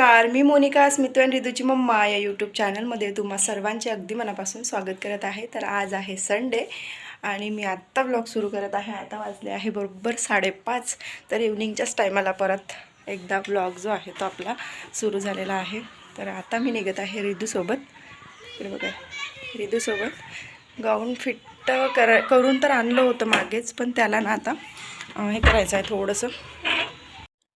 नमस्कार मी मोनिका स्मितू अँड रिदूची मम्मा या यूट्यूब चॅनलमध्ये तुम्हा सर्वांचे अगदी मनापासून स्वागत करत आहे. तर आज आहे संडे आणि मी आत्ता ब्लॉग सुरू करत आहे. आता वाजले आहे बरोबर साडेपाच. तर इव्हनिंगच्याच टायमाला परत एकदा ब्लॉग जो आहे तो आपला सुरू झालेला आहे. तर आता मी निघत आहे रिदूसोबत. बघा रिदूसोबत. गाऊन फिट कर करून तर आणलं होतं मागेच पण त्याला ना आता हे करायचं आहे थोडंसं.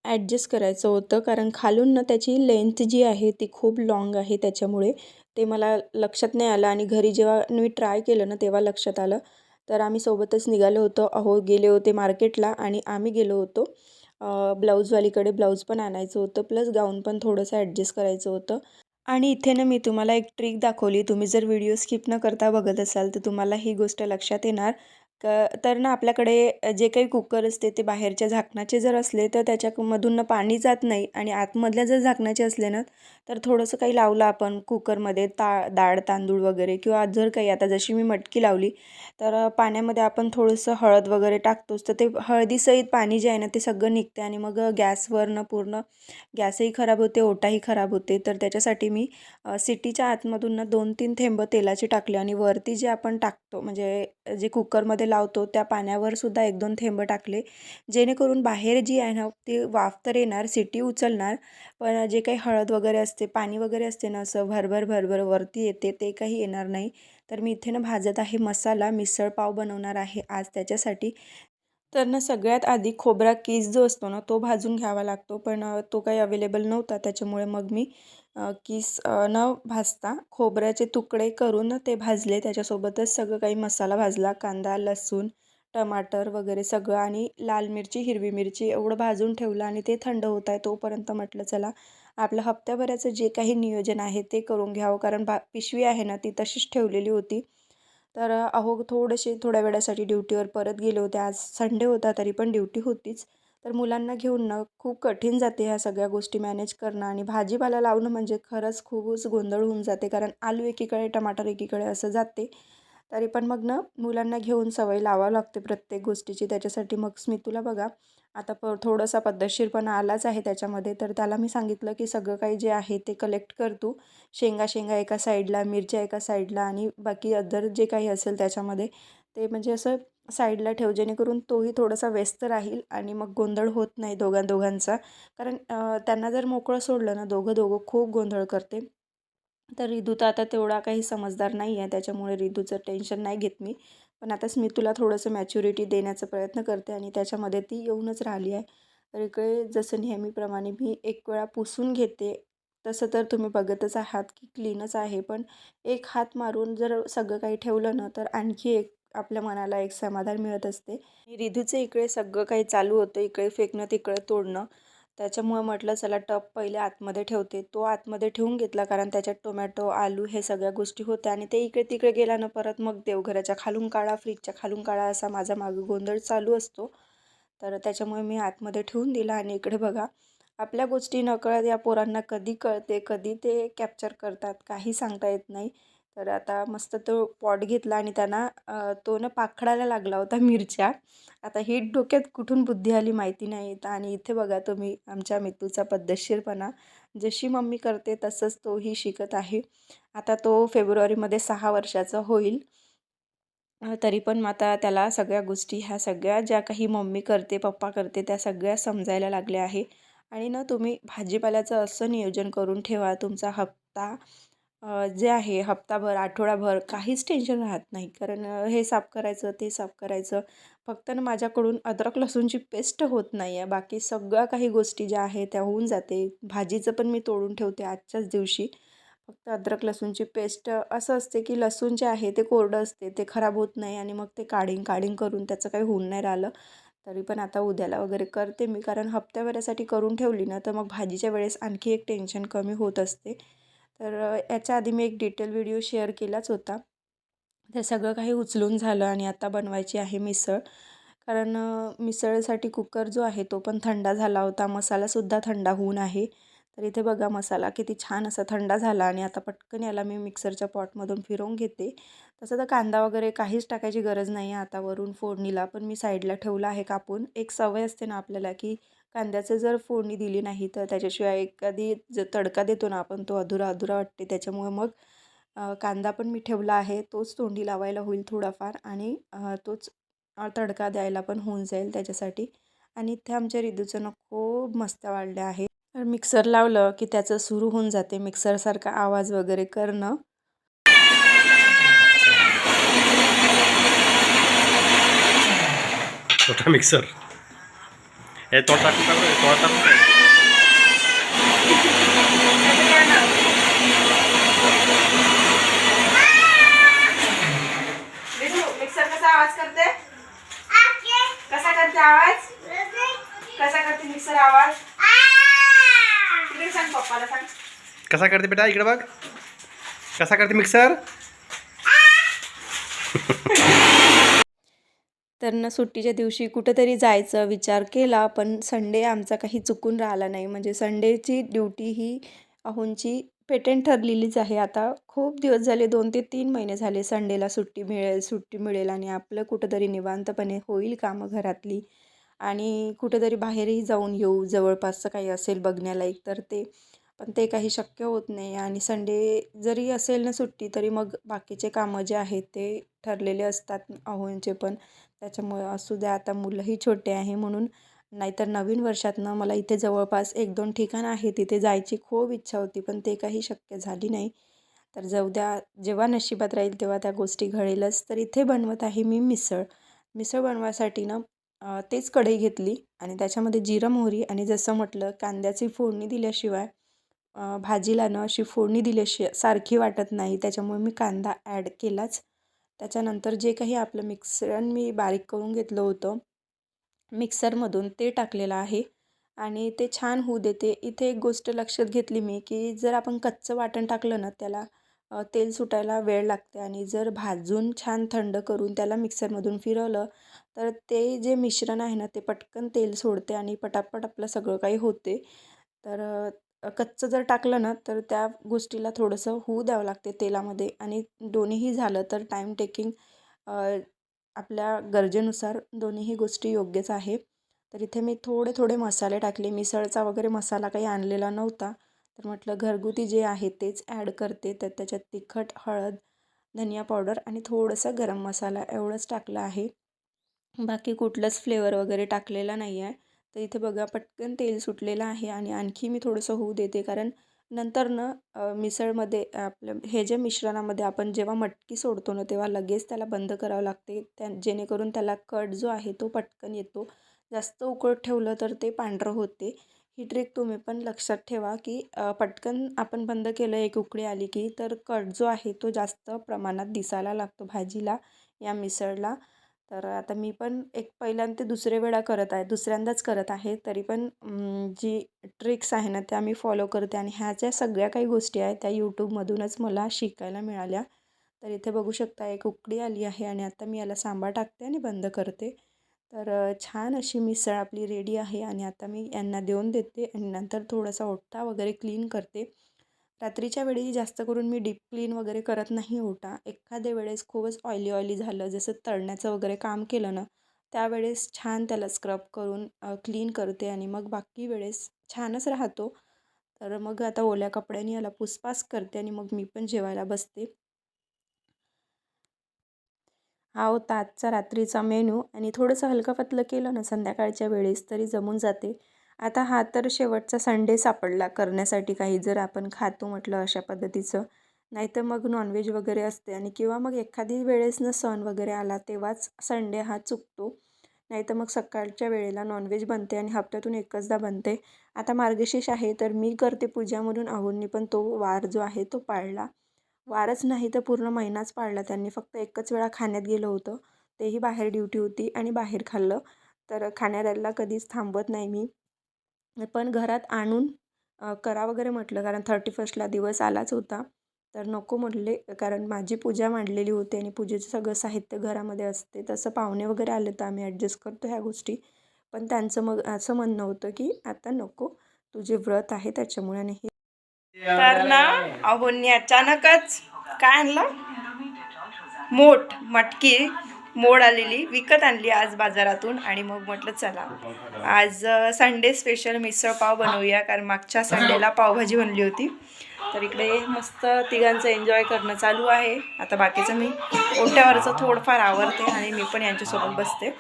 ॲडजस्ट करायचं होतं. कारण खालून ना त्याची लेंथ जी आहे ती खूप लाँग आहे त्याच्यामुळे. ते मला लक्षात नाही आलं आणि घरी जेव्हा मी ट्राय केलं ना तेव्हा लक्षात आलं. तर आम्ही सोबतच निघालो होतो. अहो गेले होते मार्केटला आणि आम्ही गेलो होतो. ब्लाऊजवालीकडे ब्लाऊज पण आणायचं होतं. प्लस गाऊन पण थोडंसं ॲडजस्ट करायचं होतं. आणि इथे ना मी तुम्हाला एक ट्रिक दाखवली. तुम्ही जर व्हिडिओ स्किप न करता बघत असाल तर तुम्हाला ही गोष्ट लक्षात येणार. क तर ना आपल्याकडे जे काही कुकर असते ते बाहेरच्या झाकणाचे जर असले तर त्याच्यामधून पाणी जात नाही आणि आतमधल्या जर झाकणाचे असले ना तर थोडंसं काही लावलं आपण कुकरमध्ये ता डाळ तांदूळ वगैरे किंवा जर काही आता जशी मी मटकी लावली तर पाण्यामध्ये आपण थोडंसं हळद वगैरे टाकतोच तर ते हळदीसहित पाणी जे आहे ना ते सगळं निघते आणि मग गॅसवरनं पूर्ण गॅसही खराब होते ओटाही खराब होते तर त्याच्यासाठी मी सिटीच्या आतमधून ना दोन तीन थेंब तेलाचे टाकले आणि वरती जे आपण टाकतो म्हणजे जे कुकरमध्ये लावतो. त्या पाण्यावर सुद्धा एक दोन थेंब टाकले. जेणेकरून बाहेर जी आहे ना ती वाफ तर येणार सिटी उचलणार पण जे काही हळद वगैरे असते पाणी वगैरे असते ना असं भरभर भरभर वरती येते ते काही येणार नाही. तर मी इथे ना भाजत आहे मसाला मिसळ पाव बनवणार आहे आज त्याच्यासाठी. तर ना सगळ्यात आधी खोबरा केस जो असतो ना तो भाजून घ्यावा लागतो पण तो काही अवेलेबल नव्हता त्याच्यामुळे मग मी की न भाजता खोबऱ्याचे तुकडे करून ते भाजले. त्याच्यासोबतच सगळं काही मसाला भाजला. कांदा लसूण टमाटर वगैरे सगळं आणि लाल मिरची हिरवी मिरची एवढं भाजून ठेवलं आणि ते थंड होत आहे तोपर्यंत म्हटलं चला आपलं हप्त्याभराचं जे काही नियोजन आहे ते करून घ्यावं. कारण बा पिशवी आहे ना ती तशीच ठेवलेली होती. तर अहो थोडेसे थोड्या वेळासाठी ड्युटीवर परत गेले होते. आज संडे होता तरी पण ड्युटी होतीच. तर मुलांना घेऊन ना खूप कठीण जाते ह्या सगळ्या गोष्टी मॅनेज करणं आणि भाजीपाला लावणं म्हणजे खरंच खूपच गोंधळ होऊन जाते. कारण आलू एकीकडे टमाटर एकीकडे असं जाते. तरी पण मग ना मुलांना घेऊन सवय लावावं लागते प्रत्येक गोष्टीची. त्याच्यासाठी मग स्मितूला बघा आता प थोडासा पद्धतशीरपणा आलाच आहे त्याच्यामध्ये. तर त्याला मी सांगितलं की सगळं काही जे आहे ते कलेक्ट कर तू. शेंगा शेंगा एका साईडला मिरच्या एका साईडला आणि बाकी अदर जे काही असेल त्याच्यामध्ये ते म्हणजे असं साईडला ठेव जेणेकरून तोही थोडासा व्यस्त राहील आणि मग गोंधळ होत नाही दोघां दोघांचा कारण त्यांना जर मोकळं सोडलं ना दोघं दोघं खूप गोंधळ करते. तर रिदू तर आता तेवढा काही समजदार नाही आहे त्याच्यामुळे रिदूचं टेन्शन नाही घेत मी. पण आता स्मितूला थोडंसं मॅच्युरिटी देण्याचा प्रयत्न करते आणि त्याच्यामध्ये ती येऊनच राहिली आहे. तर इकडे जसं नेहमीप्रमाणे मी एक वेळा पुसून घेते तसं तर तुम्ही बघतच आहात की क्लीनच आहे. पण एक हात मारून जर सगळं काही ठेवलं ना तर आणखी एक आपल्या मनाला एक समाधान मिळत असते. रिधूचं इकडे सगळं काही चालू होतं. इकडे फेकणं तिकडे तोडणं. त्याच्यामुळे म्हटलं चला टप पहिले आतमध्ये ठेवते. तो आतमध्ये ठेवून घेतला कारण त्याच्यात टोमॅटो आलू हे सगळ्या गोष्टी होत्या आणि ते इकडे तिकडे गेल्यानं परत मग देवघराच्या खालून काढा फ्रीजच्या खालून काढा असा माझा मागं गोंधळ चालू असतो. तर त्याच्यामुळे मी आतमध्ये ठेवून दिला आणि इकडे बघा आपल्या गोष्टी नकळत या पोरांना कधी कळते कधी ते कॅप्चर करतात काही सांगता येत नाही. तर आता मस्त तो पॉट घेतला आणि त्यांना तो ना पाखडायला लागला होता मिरच्या. आता ही डोक्यात कुठून बुद्धी आली माहिती नाही. येत आणि इथे बघा तुम्ही आमच्या मितूचा पद्धतशीरपणा. जशी मम्मी करते तसंच तोही शिकत आहे. आता तो फेब्रुवारीमध्ये सहा वर्षाचा होईल. तरी पण आता त्याला सगळ्या गोष्टी ह्या सगळ्या ज्या काही मम्मी करते पप्पा करते त्या सगळ्या समजायला लागल्या आहे. आणि ना तुम्ही भाजीपाल्याचं असं नियोजन करून ठेवा. तुमचा हप्ता जे आहे हप्ताभर आठवडाभर काहीच टेन्शन राहत नाही. कारण हे साफ करायचं ते साफ करायचं. फक्त ना माझ्याकडून अद्रक लसूणची पेस्ट होत नाही आहे बाकी सगळ्या काही गोष्टी ज्या आहे त्या होऊन जाते. भाजीचं पण मी तोडून ठेवते आजच्याच दिवशी. फक्त अद्रक लसूणची पेस्ट असं असते की लसूण जे आहे ते कोरडं असते ते खराब होत नाही आणि मग ते काढीन काढीन करून त्याचं काही होऊन नाही राहिलं. तरी पण आता उद्याला वगैरे करते मी. कारण हप्त्याभरासाठी करून ठेवली ना तर मग भाजीच्या वेळेस आणखी एक टेन्शन कमी होत असते. तर याच्या आधी मी एक डिटेल व्हिडिओ शेअर केलाच होता. ते सगळं काही उचलून झालं आणि आता बनवायची आहे मिसळ. कारण मिसळीसाठी कुकर जो आहे तो पण थंडा झाला होता. मसालासुद्धा थंडा होऊन आहे. तर इथे बघा मसाला किती छान असा थंडा झाला आणि आता पटकन याला मी मिक्सरच्या पॉटमधून फिरवून घेते. तसं तर कांदा वगैरे काहीच टाकायची गरज नाही आहे. आता वरून फोडणीला पण मी साईडला ठेवला आहे कापून. एक सवय असते ना आपल्याला की कांद्याचं जर फोडणी दिली नाही तर त्याच्याशिवाय एखादी जर तडका देतो ना आपण तो अधुरा अधुरा वाटते. त्याच्यामुळे मग कांदा पण मी ठेवला आहे. तोच तोंडी लावायला होईल थोडाफार आणि तोच तडका द्यायला पण होऊन जाईल त्याच्यासाठी. आणि इथे आमच्या रिदूचं खूप मस्त वाढले आहे. तर मिक्सर लावलं की त्याचं सुरू होऊन जाते मिक्सरसारखा आवाज वगैरे करणं. छोटा मिक्सर. हे तोड टाकून टाकू हे तोड टाकून टाक. मिक्सर कसा आवाज करते कसा करते आवाज कसा करते मिक्सर आवाज तिकडे सांग पप्पाला सांग कसा करते बेटा इकडे बघ कसा करते मिक्सर तर ना सुट्टीच्या दिवशी कुठंतरी जायचं विचार केला पण संडे आमचा काही चुकून राहिला नाही. म्हणजे संडेची ड्युटी ही अहोंची पेटेंट ठरलेलीच आहे. आता खूप दिवस झाले दोन ते तीन महिने झाले संडेला सुट्टी मिळेल सुट्टी मिळेल आणि आपलं कुठंतरी निवांतपणे होईल कामं घरातली. आणि कुठंतरी बाहेरही जाऊन येऊ जवळपासचं काही असेल बघण्यालायक तर ते. पण ते काही शक्य होत नाही. आणि संडे जरी असेल ना सुट्टी तरी मग बाकीचे कामं जे आहेत ते ठरलेले असतात अहोंचे पण. त्याच्यामुळे असू द्या आता मुलंही छोटे आहे म्हणून नाहीतर नवीन वर्षातनं मला इथे जवळपास एक दोन ठिकाण आहे तिथे जायची खूप इच्छा होती पण ते काही शक्य झाली नाही. तर जाऊ द्या जेव्हा नशिबात राहील तेव्हा त्या गोष्टी घडेलच. तर इथे बनवत आहे मी मिसळ. मिसळ बनवायसाठी ना तेच कढई घेतली आणि त्याच्यामध्ये जिरं मोहरी आणि जसं म्हटलं कांद्याची फोडणी दिल्याशिवाय भाजीला ना अशी फोडणी दिल्याशिवाय सारखी वाटत नाही. त्याच्यामुळे मी कांदा ॲड केलाच. त्याच्यानंतर जे काही आपलं मिक्सरण मी बारीक करून घेतलं होतं मिक्सरमधून ते टाकलेलं आहे. आणि ते छान होऊ देते. इथे एक गोष्ट लक्षात घेतली मी की जर आपण कच्चं वाटण टाकलं ना त्याला तेल सुटायला वेळ लागते. आणि जर भाजून छान थंड करून त्याला मिक्सरमधून फिरवलं तर ते जे मिश्रण आहे ना ते पटकन तेल सोडते आणि पटापट आपलं सगळं काही होते. तर कच्चं जर टाकलं ना तर त्या गोष्टीला थोडंसं होऊ द्यावं लागते तेलामध्ये. आणि दोन्हीही झालं तर टाईम टेकिंग आपल्या गरजेनुसार दोन्हीही गोष्टी योग्यच आहे. तर इथे मी थोडे थोडे मसाले टाकले. मिसळचा वगैरे मसाला काही आणलेला नव्हता. तर म्हटलं घरगुती जे आहे तेच ॲड करते. तर त्याच्यात तिखट हळद धनिया पावडर आणि थोडंसं गरम मसाला एवढंच टाकलं आहे. बाकी कुठलंच फ्लेवर वगैरे टाकलेला नाही आहे तर इथे बघा पटकन तेल सुटलेलं आहे आणि आणखी मी थोडंसं होऊ देते. कारण नंतर ना मिसळमध्ये आपलं हे जे मिश्रणामध्ये आपण जेव्हा मटकी सोडतो ना तेव्हा लगेच त्याला बंद करावं लागते. त्या जेणेकरून त्याला कट जो आहे तो पटकन येतो. जास्त उकळत ठेवलं तर ते पांढरं होते. ही ट्रिक तुम्ही पण लक्षात ठेवा की पटकन आपण बंद केलं एक उकळी आली की तर कट जो आहे तो जास्त प्रमाणात दिसायला लागतो भाजीला या मिसळला. तर आता मी पण एक पहिल्यांदा ते दुसरे वेळा करत आहे दुसऱ्यांदाच करत आहे तरी पण जी ट्रिक्स आहे ना त्या मी फॉलो करते आणि ह्या ज्या सगळ्या काही गोष्टी आहेत त्या यूट्यूबमधूनच मला शिकायला मिळाल्या. तर इथे बघू शकता एक उकडी आली आहे आणि आता मी याला सांबार टाकते आणि बंद करते. तर छान अशी मिसळ आपली रेडी आहे आणि आता मी यांना देऊन देते आणि नंतर थोडासा ओटा वगैरे क्लीन करते. रात्रीच्या वेळी जास्त करून मी डीप क्लीन वगैरे करत नाही ओटा एखाद्या वेळेस खूपच ऑइली ऑइली झालं जसं तळण्याचं वगैरे काम केलं ना त्यावेळेस छान त्याला स्क्रब करून क्लीन करते आणि मग बाकी वेळेस छानच राहतो. तर मग आता ओल्या कपड्याने याला पुसपास करते आणि मग मी पण जेवायला बसते. हा होता आजचा रात्रीचा मेनू आणि थोडंसं हलकं पतलं केलं ना संध्याकाळच्या वेळेस तरी जमून जाते. आता हा तर शेवटचा संडे सापडला करण्यासाठी काही जर आपण खातो म्हटलं अशा पद्धतीचं नाहीतर मग नॉनव्हेज वगैरे असते आणि किंवा मग एखादी वेळेस न सण वगैरे आला तेव्हाच संडे हा चुकतो. नाहीतर मग सकाळच्या वेळेला नॉनव्हेज बनते आणि हप्त्यातून एकचदा बनते. आता मार्गशीर्ष आहे तर मी करते पूजा म्हणून आहोंनी पण तो वार जो आहे तो पाळला. वारच नाही तर पूर्ण महिनाच पाळला त्यांनी. फक्त एकच वेळा खाण्यात गेलं होतं. तेही बाहेर ड्युटी होती आणि बाहेर खाल्लं. तर खाण्याला कधीच थांबवत नाही मी. पण घरात आणून करा वगैरे म्हटलं. कारण थर्टी फर्स्टला दिवस आलाच होता. तर नको म्हटले कारण माझी पूजा मांडलेली होती आणि पूजेचं सगळं साहित्य घरामध्ये असते. तसं पाहुणे वगैरे आले तर आम्ही ॲडजस्ट करतो ह्या गोष्टी. पण त्यांचं मग असं म्हणणं होतं की आता नको. तुझे व्रत आहे त्याच्यामुळे आणि हे तर ना अहोनी अचानकच काय आणलं? मोठ मटकी मोड आलेली विकत आणली आज बाजारातून आणि मग म्हटलं चला. आज संडे स्पेशल मिसळ पाव बनवूया कारण मागच्या संडेला पावभाजी बनली होती. तर इकडे मस्त तिघांचं एन्जॉय करणं चालू आहे. आता बाकीचं मी ओट्यावरचं थोडंफार आवडते आणि मी पण यांच्यासोबत बसते.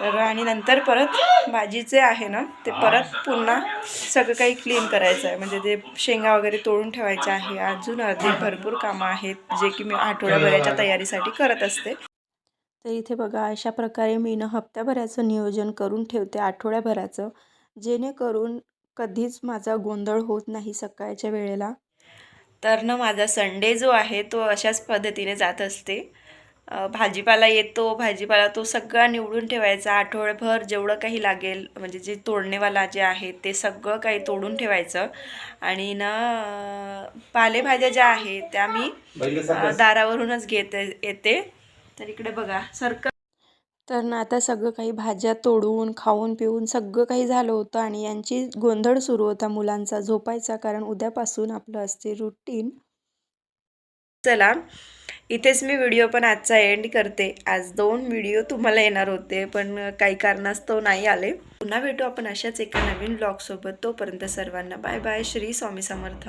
तर आणि नंतर परत भाजीचे आहे ना ते परत पुन्हा सगळं काही क्लीन करायचं आहे. म्हणजे ते शेंगा वगैरे तोडून ठेवायचे आहे अजून अर्धे भरपूर कामं आहेत जे की मी आठवड्याभराच्या तयारीसाठी करत असते. तर इथे बघा अशा प्रकारे मी ना हप्त्याभराचं नियोजन करून ठेवते आठवड्याभराचं जेणेकरून कधीच माझा गोंधळ होत नाही सकाळच्या वेळेला. तर ना माझा संडे जो आहे तो अशाच पद्धतीने जात असते. भाजीपाला येतो भाजीपाला तो सगळा निवडून ठेवायचा आठवड्याभर जेवढं काही लागेल म्हणजे जे तोडणेवाला जे आहे ते सगळं काही तोडून ठेवायचं. आणि ना पालेभाज्या ज्या आहेत त्या मी दारावरूनच घेते येते. तर इकडे बघा सरक तर ना आता सगळं काही भाज्या तोडून खाऊन पिऊन सगळं काही झालं होतं आणि यांची गोंधळ सुरू होता मुलांचा झोपायचा कारण उद्यापासून आपलं असते रुटीन चला इथेच मी व्हिडिओ पण आजचा एंड करते. आज दोन व्हिडिओ तुम्हाला येणार होते पण काही कारणास्तव नाही आले. पुन्हा भेटू आपण अशाच एका नवीन ब्लॉगसोबत तोपर्यंत सर्वांना बाय बाय श्री स्वामी समर्थ.